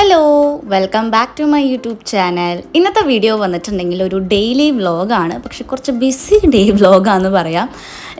Hello welcome back to my YouTube channel ഇന്നത്തെ video വന്നിട്ടുണ്ടെങ്കിൽ ഒരു ഡെയിലി വ്ലോഗാണ് പക്ഷെ കുറച്ച് ബിസി ഡേ വ്ലോഗാന്ന് പറയാം.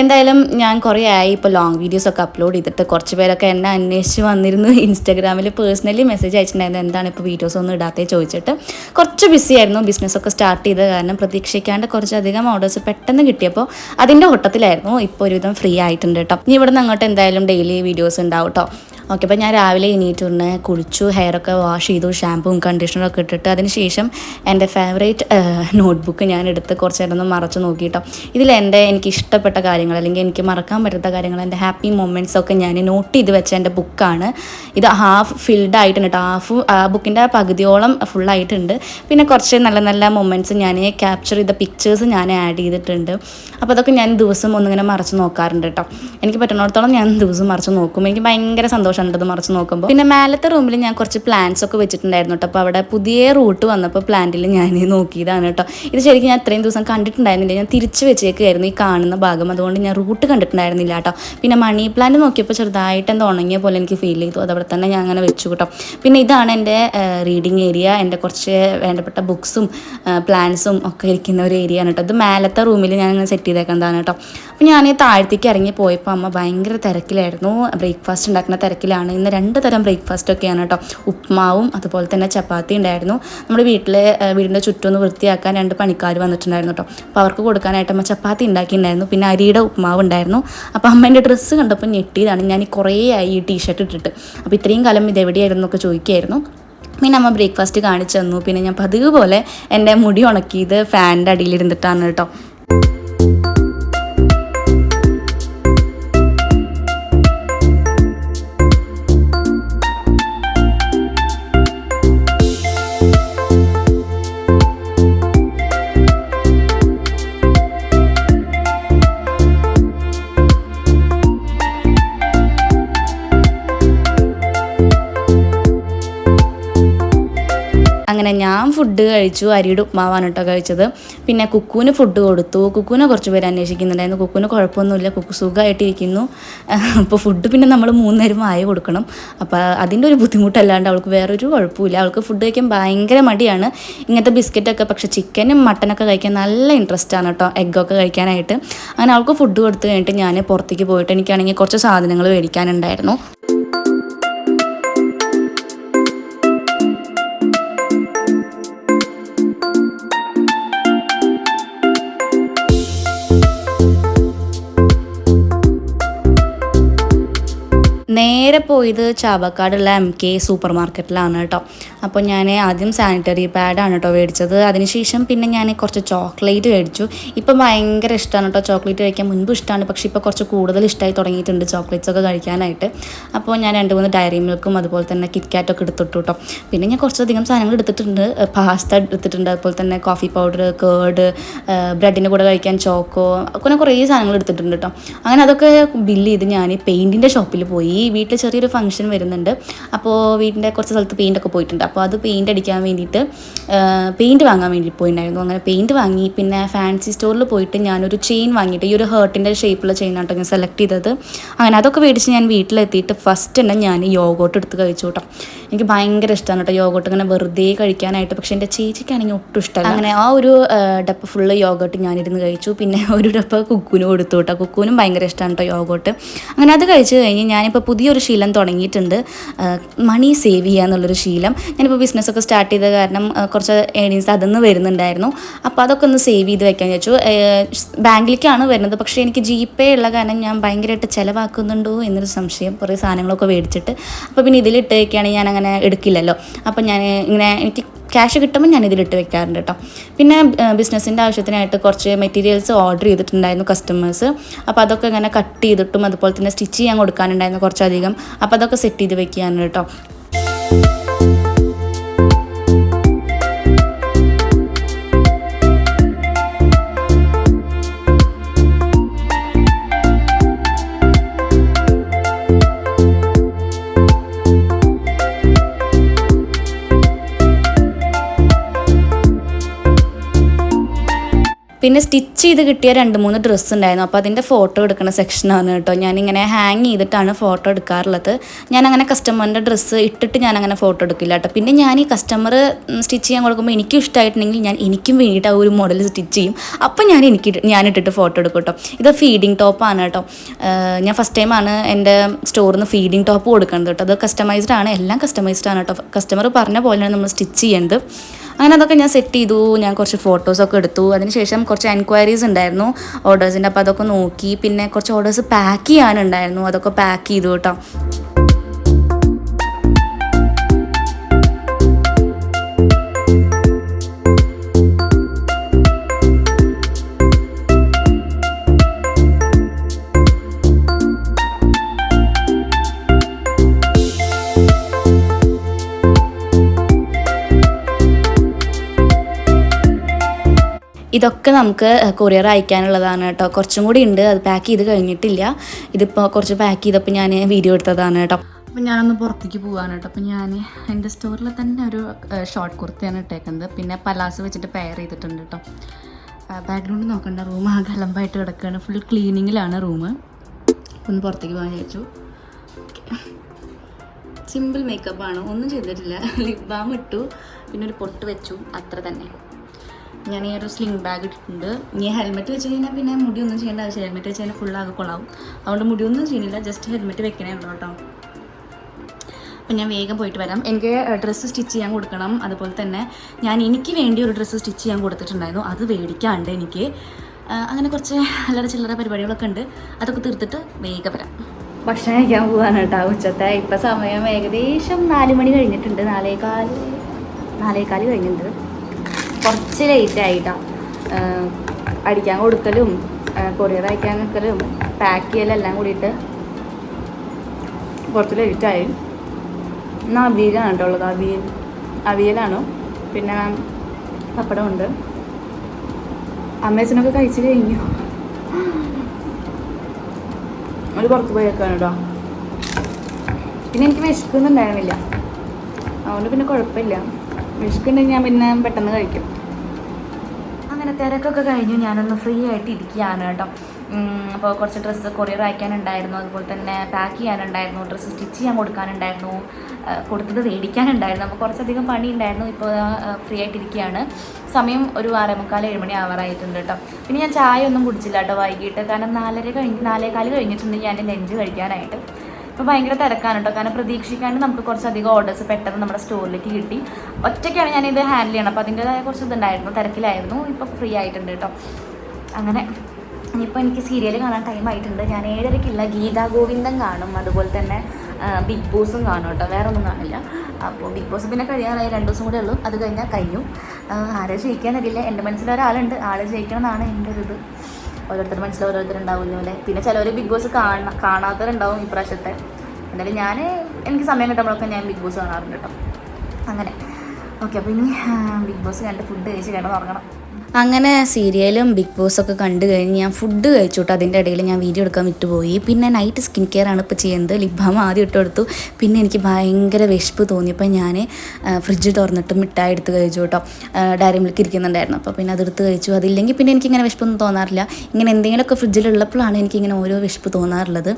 എന്തായാലും ഞാൻ കുറേ ആയി ഇപ്പോൾ ലോങ് വീഡിയോസൊക്കെ അപ്ലോഡ് ചെയ്തിട്ട് കുറച്ച് പേരൊക്കെ എന്നെ അന്വേഷിച്ച് വന്നിരുന്നു. ഇൻസ്റ്റാഗ്രാമിൽ പേഴ്സണലി മെസ്സേജ് അയച്ചിട്ടുണ്ടായിരുന്നു. എന്താണ് ഇപ്പോൾ വീഡിയോസ് ഒന്നും ഇടാത്തേ ചോദിച്ചിട്ട്. കുറച്ച് ബിസി ആയിരുന്നു. ബിസിനസ്സൊക്കെ സ്റ്റാർട്ട് ചെയ്ത കാരണം പ്രതീക്ഷിക്കാണ്ട് കുറച്ചധികം ഓർഡേഴ്സ് പെട്ടെന്ന് കിട്ടിയപ്പോൾ അതിന്റെ ഓട്ടത്തിലായിരുന്നു ഇപ്പോൾ ഒരുവിധം ഫ്രീ ആയിട്ടുണ്ട് കേട്ടോ ഇനി ഇവിടെ നിന്ന് അങ്ങോട്ട് എന്തായാലും ഡെയിലി വീഡിയോസ് ഉണ്ടാവും കേട്ടോ ഓക്കെ അപ്പോൾ ഞാൻ രാവിലെ എണീറ്റുണ്ട് കുളിച്ചു ഹെയറൊക്കെ വാഷ് ചെയ്തു ഷാമ്പുവും കണ്ടീഷണറും ഒക്കെ ഇട്ടിട്ട്. അതിനുശേഷം എന്റെ ഫേവറേറ്റ് നോട്ട്ബുക്ക് ഞാൻ എടുത്ത് കുറച്ച് നേരം ഒന്ന് മറച്ച് നോക്കിയിട്ടോ. ഇതിൽ എന്റെ എനിക്ക് ഇഷ്ടപ്പെട്ട കാര്യങ്ങൾ അല്ലെങ്കിൽ എനിക്ക് മറക്കാൻ പറ്റാത്ത കാര്യങ്ങൾ എന്റെ ഹാപ്പി മൊമെന്റ്സ് ഒക്കെ ഞാൻ നോട്ട് ചെയ്ത് വെച്ച എന്റെ ബുക്കാണ്. ഇത് ഹാഫ് ഫിൽഡ് ആയിട്ടുണ്ട് ഹാഫ് ആ ബുക്കിന്റെ പകുതിയോളം ഫുള്ളായിട്ടുണ്ട് പിന്നെ കുറച്ച് നല്ല നല്ല മൊമെന്റ്സ് ഞാൻ ക്യാപ്ചർ ചെയ്ത പിക്ചേഴ്സ് ഞാൻ ആഡ് ചെയ്തിട്ടുണ്ട്. അപ്പോൾ അതൊക്കെ ഞാൻ ദിവസം ഒന്നിങ്ങനെ മറച്ച് നോക്കാറുണ്ട് കേട്ടോ എനിക്ക് പറ്റുന്നിടത്തോളം ഞാൻ ദിവസം മറച്ച് നോക്കും. എനിക്ക് ഭയങ്കര സന്തോഷമുണ്ട് അത് മറച്ച് നോക്കുമ്പോൾ. പിന്നെ മേലത്തെ റൂമിൽ ഞാൻ കുറച്ച് പ്ലാന്റ്സ് ഒക്കെ വെച്ചിട്ടുണ്ടായിരുന്നു കേട്ടോ. അപ്പോൾ അവിടെ പുതിയ റൂട്ട് വന്നപ്പോൾ പ്ലാന്റിൽ ഞാൻ നോക്കിയതാണ് കേട്ടോ. ഇത് ശരിക്കും ഞാൻ ഇത്രയും ദിവസം കണ്ടിട്ടുണ്ടായിരുന്നില്ല. ഞാൻ തിരിച്ച് വെച്ചേക്കായിരുന്നു ഈ കാണുന്ന ഭാഗം. അതുകൊണ്ട് ഞാൻ റൂട്ട് കണ്ടിട്ടുണ്ടായിരുന്നില്ല കേട്ടോ. പിന്നെ മണി പ്ലാന്റ് നോക്കിയപ്പോൾ ചെറുതായിട്ട് എന്താ ഉണങ്ങിയ പോലെ എനിക്ക് ഫീൽ ചെയ്തു. അതവിടെ തന്നെ ഞാൻ അങ്ങനെ വെച്ചു കേട്ടോ. പിന്നെ ഇതാണ് എന്റെ റീഡിങ് ഏരിയ എന്റെ കുറച്ച് വേണ്ടപ്പെട്ട ബുക്സും പ്ലാന്റ്സും ഒക്കെ ഇരിക്കുന്ന ഒരു ഏരിയ ആണ് കേട്ടോ. ഇത് മേലത്തെ റൂമിൽ ഞാൻ അങ്ങനെ സെറ്റ് ചെയ്തേക്കുന്നതാണ് കേട്ടോ. അപ്പോൾ ഞാൻ താഴത്തേക്ക് ഇറങ്ങി പോയപ്പോൾ അമ്മ ഭയങ്കര തിരക്കിലായിരുന്നു. ബ്രേക്ക്ഫാസ്റ്റ് ഉണ്ടാക്കുന്ന തിരക്കിലാണ്. ഇന്ന് രണ്ട് തരം ബ്രേക്ക്ഫാസ്റ്റ് ഒക്കെയാണ് കേട്ടോ. ഉപ്മാവും അതുപോലെ തന്നെ ചപ്പാത്തി ഉണ്ടായിരുന്നു. നമ്മുടെ വീട്ടിലെ വീടിന്റെ ചുറ്റും ഒന്ന് വൃത്തിയാക്കാൻ രണ്ട് പണിക്കാർ വന്നിട്ടുണ്ടായിരുന്നു കേട്ടോ. അപ്പോൾ അവർക്ക് കൊടുക്കാനായിട്ട് അമ്മ ചപ്പാത്തി ഉണ്ടാക്കിയിട്ടുണ്ടായിരുന്നു. പിന്നെ അരിയുടെ ഉപ്മാവ് ഉണ്ടായിരുന്നു. അപ്പോൾ അമ്മേന്റെ ഡ്രസ്സ് കണ്ടപ്പോൾ ഞെട്ടിയതാണ്. ഞാൻ കുറേ ആയി ഈ ടീഷർട്ട് ഇട്ടിട്ട്. അപ്പോൾ ഇത്രയും കാലം ഇത് എവിടെയായിരുന്നു എന്നൊക്കെ ചോദിക്കുകയായിരുന്നു. പിന്നെ അമ്മ ബ്രേക്ക്ഫാസ്റ്റ് കാണിച്ചു തന്നു. പിന്നെ ഞാൻ പതിവ് പോലെ എന്റെ മുടി ഉണക്കിയത് ഫാനിന്റെ അടിയിലിരുന്നിട്ടാണ് കേട്ടോ. അങ്ങനെ ഞാൻ ഫുഡ് കഴിച്ചു അരിയുടെ ഉപ്മാവാണ് കേട്ടോ കഴിച്ചത്. പിന്നെ കുക്കുവിന് ഫുഡ് കൊടുത്തു. കുക്കുവിനെ കുറച്ച് പേര് അന്വേഷിക്കുന്നുണ്ടായിരുന്നു. കുക്കുവിന് കുഴപ്പമൊന്നുമില്ല. കുക്കു സുഖമായിട്ടിരിക്കുന്നു. അപ്പോൾ ഫുഡ് പിന്നെ നമ്മൾ മൂന്ന് നേരം ആയ കൊടുക്കണം. അപ്പോൾ അതിന്റെ ഒരു ബുദ്ധിമുട്ടല്ലാണ്ട് അവൾക്ക് വേറൊരു കുഴപ്പമില്ല. അവൾക്ക് ഫുഡ് കഴിക്കാൻ ഭയങ്കര മടിയാണ്. ഇങ്ങനത്തെ ബിസ്ക്കറ്റൊക്കെ പക്ഷേ ചിക്കനും മട്ടനൊക്കെ കഴിക്കാൻ നല്ല ഇൻട്രസ്റ്റ് ആണ് കേട്ടോ എഗ്ഗൊക്കെ കഴിക്കാനായിട്ട്. അങ്ങനെ അവൾക്ക് ഫുഡ് കൊടുത്തു കഴിഞ്ഞിട്ട് ഞാൻ പുറത്തേക്ക് പോയിട്ട് എനിക്കാണെങ്കിൽ കുറച്ച് സാധനങ്ങൾ മേടിക്കാനുണ്ടായിരുന്നു. പോയത് ചാവക്കാടുള്ള എം കെ സൂപ്പർ മാർക്കറ്റിലാണ് കേട്ടോ. അപ്പോൾ ഞാൻ ആദ്യം സാനിറ്ററി പാഡാണ് കേട്ടോ മേടിച്ചത്. അതിനുശേഷം പിന്നെ ഞാൻ കുറച്ച് ചോക്ലേറ്റ് മേടിച്ചു. ഇപ്പം ഭയങ്കര ഇഷ്ടമാണ് കേട്ടോ ചോക്ലേറ്റ് കഴിക്കാൻ. മുൻപ് ഇഷ്ടമാണ് പക്ഷേ ഇപ്പോൾ കുറച്ച് കൂടുതൽ ഇഷ്ടമായി തുടങ്ങിയിട്ടുണ്ട് ചോക്ലേറ്റ്സ് ഒക്കെ കഴിക്കാനായിട്ട്. അപ്പോൾ ഞാൻ രണ്ട് മൂന്ന് ഡയറി മിൽക്കും അതുപോലെ തന്നെ കിറ്റ്കാറ്റൊക്കെ എടുത്തിട്ടു കേട്ടോ പിന്നെ ഞാൻ കുറച്ചധികം സാധനങ്ങൾ എടുത്തിട്ടുണ്ട്. പാസ്ത എടുത്തിട്ടുണ്ട്. അതുപോലെ തന്നെ കോഫി പൗഡർ കേർഡ് ബ്രെഡിന്റെ കൂടെ കഴിക്കാൻ ചോക്കോ അങ്ങനെ കുറേ സാധനങ്ങൾ എടുത്തിട്ടുണ്ട് കേട്ടോ അങ്ങനെ അതൊക്കെ ബില്ല് ചെയ്ത് ഞാൻ പെയിന്റിന്റെ ഷോപ്പിൽ പോയി. വീട്ടിൽ ചെറിയൊരു ഫംഗ്ഷൻ വരുന്നുണ്ട്. അപ്പോൾ വീടിന്റെ കുറച്ച് സ്ഥലത്ത് പെയിന്റ് ഒക്കെ പോയിട്ടുണ്ട്. അപ്പോൾ അത് പെയിന്റ് അടിക്കാൻ വേണ്ടിയിട്ട് പെയിന്റ് വാങ്ങാൻ വേണ്ടി പോയിട്ടുണ്ടായിരുന്നു അങ്ങനെ പെയിന്റ് വാങ്ങി പിന്നെ ഫാൻസി സ്റ്റോറിൽ പോയിട്ട് ഞാനൊരു ചെയിൻ വാങ്ങിയിട്ട് ഈ ഒരു ഹേർട്ടിന്റെ ഷേപ്പുള്ള ചെയിൻ ആട്ടോ ഞാൻ സെലക്ട് ചെയ്തത്. അങ്ങനെ അതൊക്കെ മേടിച്ച് ഞാൻ വീട്ടിലെത്തിയിട്ട് ഫസ്റ്റ് തന്നെ ഞാൻ യോഗോട്ട് എടുത്ത് കഴിച്ചു കേട്ടോ എനിക്ക് ഭയങ്കര ഇഷ്ടമാണ് കേട്ടോ യോഗോട്ട് ഇങ്ങനെ വെറുതെ കഴിക്കാനായിട്ട്. പക്ഷെ എന്റെ ചേച്ചിക്കാണെങ്കിൽ ഒട്ടും ഇഷ്ടമല്ല. അങ്ങനെ ആ ഒരു ഡപ്പ ഫുള്ള് യോഗോട്ട് ഞാനിരുന്ന് കഴിച്ചു. പിന്നെ ഒരു ഡപ്പ കുക്കുവിന് കൊടുത്തു കേട്ടോ. കുക്കുവിനും ഭയങ്കര ഇഷ്ടമാണ് കേട്ടോ യോഗോട്ട്. അങ്ങനെ അത് കഴിച്ച് കഴിഞ്ഞ് ഞാനിപ്പോൾ പുതിയൊരു ശീലം തുടങ്ങിയിട്ടുണ്ട്. മണി സേവ് ചെയ്യുക എന്നുള്ളൊരു ശീലം. ഞാനിപ്പോൾ ബിസിനസ്സൊക്കെ സ്റ്റാർട്ട് ചെയ്ത കാരണം കുറച്ച് ഏണിങ്സ് അതിന്ന് വരുന്നുണ്ടായിരുന്നു. അപ്പോൾ അതൊക്കെ ഒന്ന് സേവ് ചെയ്ത് വെക്കാൻ വെച്ചു ബാങ്കിലേക്കാണ് വരുന്നത്. പക്ഷേ എനിക്ക് ജി പേ ഉള്ള കാരണം ഞാൻ ഭയങ്കരമായിട്ട് ചിലവാക്കുന്നുണ്ടോ എന്നൊരു സംശയം കുറേ സാധനങ്ങളൊക്കെ മേടിച്ചിട്ട്. അപ്പോൾ പിന്നെ ഇതിലിട്ട് വയ്ക്കുകയാണെങ്കിൽ ഞാൻ അങ്ങനെ എടുക്കില്ലല്ലോ. അപ്പോൾ ഞാൻ ഇങ്ങനെ എനിക്ക് ക്യാഷ് കിട്ടുമ്പോൾ ഞാൻ ഇതിലിട്ട് വെക്കാറുണ്ട് കേട്ടോ പിന്നെ ബിസിനസ്സിന്റെ ആവശ്യത്തിനായിട്ട് കുറച്ച് മെറ്റീരിയൽസ് ഓർഡർ ചെയ്തിട്ടുണ്ടായിരുന്നു കസ്റ്റമേഴ്സ് അപ്പോൾ അതൊക്കെ ഇങ്ങനെ കട്ട് ചെയ്തിട്ടും അതുപോലെ തന്നെ സ്റ്റിച്ച് ചെയ്യാൻ കൊടുക്കാനുണ്ടായിരുന്നു കുറച്ചധികം. അപ്പോൾ അതൊക്കെ സെറ്റ് ചെയ്ത് വെക്കുകയാണ് കേട്ടോ പിന്നെ സ്റ്റിച്ച് ചെയ്ത് കിട്ടിയ രണ്ട് മൂന്ന് ഡ്രസ്സ് ഉണ്ടായിരുന്നു. അപ്പോൾ അതിന്റെ ഫോട്ടോ എടുക്കുന്ന സെക്ഷനാണ് കേട്ടോ. ഞാനിങ്ങനെ ഹാങ് ചെയ്തിട്ടാണ് ഫോട്ടോ എടുക്കാറുള്ളത്. ഞാൻ അങ്ങനെ കസ്റ്റമറിന്റെ ഡ്രസ്സ് ഇട്ടിട്ട് ഞാൻ അങ്ങനെ ഫോട്ടോ എടുക്കില്ല കേട്ടോ. പിന്നെ ഞാൻ ഈ കസ്റ്റമർ സ്റ്റിച്ച് ചെയ്യാൻ കൊടുക്കുമ്പോൾ എനിക്കും ഇഷ്ടമായിട്ടുണ്ടെങ്കിൽ ഞാൻ എനിക്കും വേണ്ടിയിട്ട് ആ ഒരു മോഡൽ സ്റ്റിച്ച് ചെയ്യും. അപ്പോൾ ഞാൻ എനിക്ക് ഞാൻ ഇട്ടിട്ട് ഫോട്ടോ എടുക്കും കേട്ടോ. ഇത് ഫീഡിങ് ടോപ്പാണ് കേട്ടോ. ഞാൻ ഫസ്റ്റ് ടൈമാണ് എന്റെ സ്റ്റോറിൽ നിന്ന് ഫീഡിങ് ടോപ്പ് കൊടുക്കുന്നത് കേട്ടോ. അത് കസ്റ്റമൈസ്ഡ് ആണ്. എല്ലാം കസ്റ്റമൈസ്ഡ് ആണ് കേട്ടോ. കസ്റ്റമർ പറഞ്ഞ പോലെയാണ് നമ്മൾ സ്റ്റിച്ച് ചെയ്യേണ്ടത് അങ്ങനെ അതൊക്കെ ഞാൻ സെറ്റ് ചെയ്തു. ഞാൻ കുറച്ച് ഫോട്ടോസൊക്കെ എടുത്തു. അതിനുശേഷം കുറച്ച് എൻക്വയറീസ് ഉണ്ടായിരുന്നു. ഓർഡേഴ്സിന്റെ അപ്പോൾ അതൊക്കെ നോക്കി. പിന്നെ കുറച്ച് ഓർഡേഴ്സ് പാക്ക് ചെയ്യാനുണ്ടായിരുന്നു. അതൊക്കെ പാക്ക് ചെയ്തു കേട്ടോ. ഇതൊക്കെ നമുക്ക് കൊറിയർ അയക്കാനുള്ളതാണ് കേട്ടോ. കുറച്ചും കൂടി ഉണ്ട്. അത് പാക്ക് ചെയ്ത് കഴിഞ്ഞിട്ടില്ല. ഇതിപ്പോൾ കുറച്ച് പാക്ക് ചെയ്തപ്പോൾ ഞാൻ വീഡിയോ എടുത്തതാണ് കേട്ടോ. അപ്പം ഞാനൊന്ന് പുറത്തേക്ക് പോവാണ് കേട്ടോ. അപ്പം ഞാൻ എന്റെ സ്റ്റോറിൽ തന്നെ ഒരു ഷോർട്ട് കുർത്തിയാണ് ഇട്ടേക്കുന്നത്. പിന്നെ പലാസ് വെച്ചിട്ട് പെയർ ചെയ്തിട്ടുണ്ട് കേട്ടോ. ബാക്ക്ഗ്രൗണ്ട് നോക്കണ്ട. റൂം ആകെ അലമ്പായിട്ട് കിടക്കുകയാണ് ഫുൾ ക്ലീനിങ്ങിലാണ് റൂം ഒന്ന് പുറത്തേക്ക് പോകാൻ ചോദിച്ചു സിമ്പിൾ മേക്കപ്പാണ് ഒന്നും ചെയ്തിട്ടില്ല. ലിപ് ബാം ഇട്ടു. പിന്നെ ഒരു പൊട്ട് വെച്ചു. അത്ര തന്നെ. ഞാൻ ഈ ഒരു സ്ലിംഗ് ബാഗ് ഇട്ടിട്ടുണ്ട്. ഇനി ഹെൽമെറ്റ് വെച്ച് കഴിഞ്ഞാൽ പിന്നെ മുടിയൊന്നും ചെയ്യേണ്ട ആവശ്യം ഹെൽമെറ്റ് വെച്ച് കഴിഞ്ഞാൽ ഫുൾ ആകെ കൊള്ളാവും അതുകൊണ്ട് മുടിയൊന്നും ചെയ്യുന്നില്ല. ജസ്റ്റ് ഹെൽമെറ്റ് വെക്കണേ ഉള്ളൂ കേട്ടോ. അപ്പം ഞാൻ വേഗം പോയിട്ട് വരാം. എനിക്ക് ഡ്രസ്സ് സ്റ്റിച്ച് ചെയ്യാൻ കൊടുക്കണം. അതുപോലെ തന്നെ ഞാൻ എനിക്ക് വേണ്ടി ഒരു ഡ്രസ്സ് സ്റ്റിച്ച് ചെയ്യാൻ കൊടുത്തിട്ടുണ്ടായിരുന്നു. അത് മേടിക്കാണ്ട് എനിക്ക്. അങ്ങനെ കുറച്ച് അല്ലറ ചില്ലറ പരിപാടികളൊക്കെ ഉണ്ട്. അതൊക്കെ തീർത്തിട്ട് വേഗം വരാം. ഭക്ഷണം കഴിക്കാൻ പോവാണ് കേട്ടോ ഉച്ചത്തെ. ഇപ്പം സമയം ഏകദേശം നാല് മണി കഴിഞ്ഞിട്ടുണ്ട്. നാലേകാൽ നാലേകാൽ കഴിഞ്ഞിട്ടുണ്ട്. കുറച്ച് ലേറ്റ് ആയിട്ടാ. അടിക്കാൻ കൊടുക്കലും കൊറിയർ അയക്കാൻ നിൽക്കലും പാക്ക് ചെയ്യലും എല്ലാം കൂടിയിട്ട് കുറച്ച് ലേറ്റായി ഇന്ന് അവിയലാണ് കേട്ടോ ഉള്ളത്. അവിയൽ അവിയലാണ്. പിന്നെ പപ്പടമുണ്ട് അമ്മേച്ചനൊക്കെ കഴിച്ചു കഴിഞ്ഞു. ഒരു പുറത്ത് പോയേക്കാണ് കേട്ടോ. പിന്നെ എനിക്ക് വിശക്കുന്നുണ്ടായിരുന്നില്ല. അതുകൊണ്ട് പിന്നെ കുഴപ്പമില്ല. വിശക്കുണ്ടെങ്കിൽ ഞാൻ പിന്നെ പെട്ടെന്ന് കഴിക്കും. അങ്ങനെ തിരക്കൊക്കെ കഴിഞ്ഞു. ഞാനൊന്ന് ഫ്രീ ആയിട്ട് ഇരിക്കുകയാണ് കേട്ടോ. അപ്പോൾ കുറച്ച് ഡ്രസ്സ് കൊറിയർ അയക്കാനുണ്ടായിരുന്നു. അതുപോലെ തന്നെ പാക്ക് ചെയ്യാനുണ്ടായിരുന്നു. ഡ്രസ്സ് സ്റ്റിച്ച് ചെയ്യാൻ കൊടുക്കാനുണ്ടായിരുന്നു. കൊടുത്തത് മേടിക്കാനുണ്ടായിരുന്നു. അപ്പോൾ കുറച്ചധികം പണി ഉണ്ടായിരുന്നു ഇപ്പോൾ ഫ്രീ ആയിട്ടിരിക്കുകയാണ് സമയം ഒരു ആറേമുക്കാൽ ഏഴുമണി ഏഴ് മണി ആവാറായിട്ടുണ്ട് കേട്ടോ. പിന്നെ ഞാൻ ചായ ഒന്നും കുടിച്ചില്ല കേട്ടോ വൈകിട്ട്. കാരണം നാലര കഴിഞ്ഞ് നാലേകാൽ കഴിഞ്ഞിട്ടുണ്ടെങ്കിൽ ഞാൻ ലഞ്ച് കഴിക്കാനായിട്ട്. ഇപ്പോൾ ഭയങ്കര തിരക്കാണ് കേട്ടോ കാരണം പ്രതീക്ഷിക്കാണ്ട് നമുക്ക് കുറച്ചധികം ഓർഡേഴ്സ് പെട്ടെന്ന് നമ്മുടെ സ്റ്റോറിലേക്ക് കിട്ടി. ഒറ്റയ്ക്കാണ് ഞാനിത് ഹാൻഡിൽ ചെയ്യണം അപ്പോൾ അതിന്റെതായ കുറച്ച് ഇതുണ്ടായിരുന്നു. തിരക്കിലായിരുന്നു. ഇപ്പോൾ ഫ്രീ ആയിട്ടുണ്ട് കേട്ടോ അങ്ങനെ. ഇനിയിപ്പോൾ എനിക്ക് സീരിയൽ കാണാൻ ടൈം ആയിട്ടുണ്ട്. ഞാൻ ഏഴരയ്ക്കുള്ള ഗീതാ ഗോവിന്ദം കാണും. അതുപോലെ തന്നെ ബിഗ് ബോസും കാണും കേട്ടോ വേറെ ഒന്നും കാണില്ല. അപ്പോൾ ബിഗ് ബോസ് പിന്നെ കഴിയാറായി. രണ്ട് ദിവസം കൂടെ ഉള്ളൂ. അത് കഴിഞ്ഞാൽ കഴിഞ്ഞു. ആരെ ജയിക്കാൻ അറിയില്ല എന്റെ മനസ്സിലൊരാളുണ്ട്. ആൾ ജയിക്കണം എന്നാണ് എന്റെ ഒരു ഇത്. ഓരോരുത്തരുടെ മനസ്സിൽ ഓരോരുത്തരുണ്ടാവുന്ന പോലെ പിന്നെ ചിലവർ ബിഗ് ബോസ് കാണ കാണാത്തവരുണ്ടാവും ഇപ്രാവശ്യത്തെ എന്തായാലും ഞാൻ എനിക്ക് സമയം കിട്ടുമ്പോഴൊക്കെ ഞാൻ ബിഗ് ബോസ് കാണാറുണ്ട് കേട്ടോ അങ്ങനെ. ഓക്കെ അപ്പോൾ ഇനി ബിഗ് ബോസ് കണ്ട് ഫുഡ് കഴിച്ച് കിടന്ന് ഉറങ്ങണം അങ്ങനെ സീരിയലും ബിഗ് ബോസ് ഒക്കെ കണ്ടു കഴിഞ്ഞ് ഞാൻ ഫുഡ് കഴിച്ചു കേട്ടോ. അതിന്റെ ഇടയിൽ ഞാൻ വീഡിയോ എടുക്കാൻ വിട്ടുപോയി. പിന്നെ നൈറ്റ് സ്കിൻ കെയർ ആണ് ഇപ്പോൾ ചെയ്യുന്നത്. ബാം ആദ്യം ഇട്ട് കൊടുത്തു. പിന്നെ എനിക്ക് ഭയങ്കര വിശപ്പ് തോന്നിയപ്പോൾ ഞാൻ ഫ്രിഡ്ജ് തുറന്നിട്ട് മിഠായി എടുത്ത് കഴിച്ചു കേട്ടോ. ഡയറി മിൽക്ക് ഇരിക്കുന്നുണ്ടായിരുന്നു. അപ്പോൾ പിന്നെ അതെടുത്ത് കഴിച്ചു. അതില്ലെങ്കിൽ പിന്നെ എനിക്കിങ്ങനെ വിശപ്പൊന്നും തോന്നാറില്ല. ഇങ്ങനെ എന്തെങ്കിലുമൊക്കെ ഫ്രിഡ്ജിലുള്ളപ്പോഴാണ് എനിക്കിങ്ങനെ ഓരോ വിശപ്പ് തോന്നാറുള്ളത്.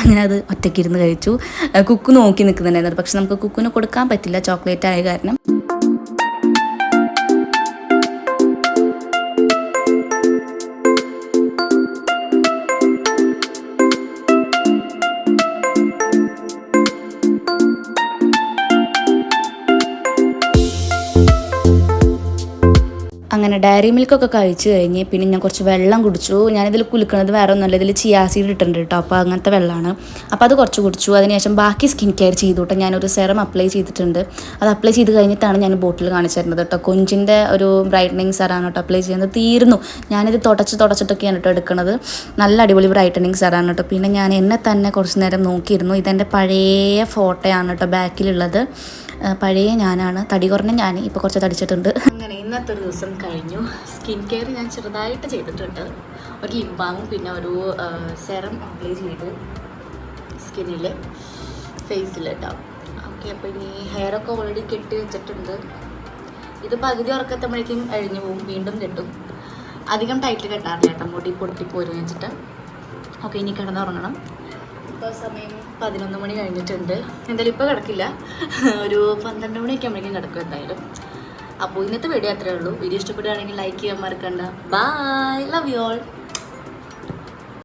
അങ്ങനെ അത് ഒറ്റയ്ക്കിരുന്ന് കഴിച്ചു. കുക്കു നോക്കി നിൽക്കുന്നുണ്ടായിരുന്നു. പക്ഷെ നമുക്ക് കുക്കിന് കൊടുക്കാൻ പറ്റില്ല. ചോക്ലേറ്റ് ആയ കാരണം. അങ്ങനെ ഡയറി മിൽക്കൊക്കെ കഴിച്ചു കഴിഞ്ഞ് പിന്നെ ഞാൻ കുറച്ച് വെള്ളം കുടിച്ചു. ഞാനിതിൽ കുലുക്കണത് വേറെ ഒന്നുമല്ല ഇതിൽ ചിയാസീഡ് ഇട്ടിട്ടുണ്ട് കേട്ടോ അപ്പോൾ അങ്ങനത്തെ വെള്ളമാണ്. അപ്പോൾ അത് കുറച്ച് കുടിച്ചു. അതിനുശേഷം ബാക്കി സ്കിൻ കെയർ ചെയ്തു ഞാനൊരു സെറം അപ്ലൈ ചെയ്തിട്ടുണ്ട്. അത് അപ്ലൈ ചെയ്ത് കഴിഞ്ഞിട്ടാണ് ഞാൻ ബോട്ടിൽ കാണിച്ചു തരുന്നത് കേട്ടോ കൊഞ്ചിന്റെ ഒരു ബ്രൈറ്റനിങ് സെറാണ് കേട്ടോ അപ്ലൈ ചെയ്യുന്നത്. തീർന്നു. ഞാനിത് തുടച്ച് തുടച്ചിട്ടൊക്കെയാണ് കേട്ടോ എടുക്കുന്നത് നല്ല അടിപൊളി ബ്രൈറ്റനിങ് സെറാണ് കേട്ടോ പിന്നെ ഞാൻ എന്നെ തന്നെ കുറച്ച് നേരം നോക്കിയിരുന്നു. ഇതെന്റെ പഴയ ഫോട്ടോയാണ് കേട്ടോ ബാക്കിലുള്ളത്. പഴയ ഞാനാണ്. തടി കുറഞ്ഞ ഞാൻ ഇപ്പോൾ കുറച്ച് തടിച്ചിട്ടുണ്ട്. അങ്ങനെ ഇന്നത്തെ ഒരു ദിവസം കഴിഞ്ഞു. സ്കിൻ കെയർ ഞാൻ ചെറുതായിട്ട് ചെയ്തിട്ടുണ്ട്. ഒരു ലിംബാമും പിന്നെ ഒരു സെറം അപ്ലൈ ചെയ്ത് സ്കിന്നിൽ ഫേസിൽ കേട്ടോ ഓക്കെ അപ്പോൾ ഇനി ഹെയറൊക്കെ ഓൾറെഡി കെട്ടി വെച്ചിട്ടുണ്ട്. ഇത് പകുതി ഉറക്കത്തുമ്പോഴേക്കും അഴിഞ്ഞു പോകും വീണ്ടും കെട്ടും. അധികം ടൈറ്റ് കെട്ടാറില്ല കേട്ടോ മുടി പൊട്ടിപ്പോരും വെച്ചിട്ട്. ഓക്കെ ഇനി കിടന്നുറങ്ങണം. ഇപ്പോൾ സമയം പതിനൊന്ന് മണി കഴിഞ്ഞിട്ടുണ്ട്. എന്തായാലും ഇപ്പോൾ കിടക്കില്ല. ഒരു പന്ത്രണ്ട് മണിയൊക്കെ ആകുമ്പോഴേക്കും കിടക്കും എന്തായാലും. അപ്പോൾ ഇന്നത്തെ വീഡിയോ അത്രേ ഉള്ളൂ. വീഡിയോ ഇഷ്ടപ്പെടുകയാണെങ്കിൽ ലൈക്ക് ചെയ്യാൻ മറക്കണ്ട. Bye love you all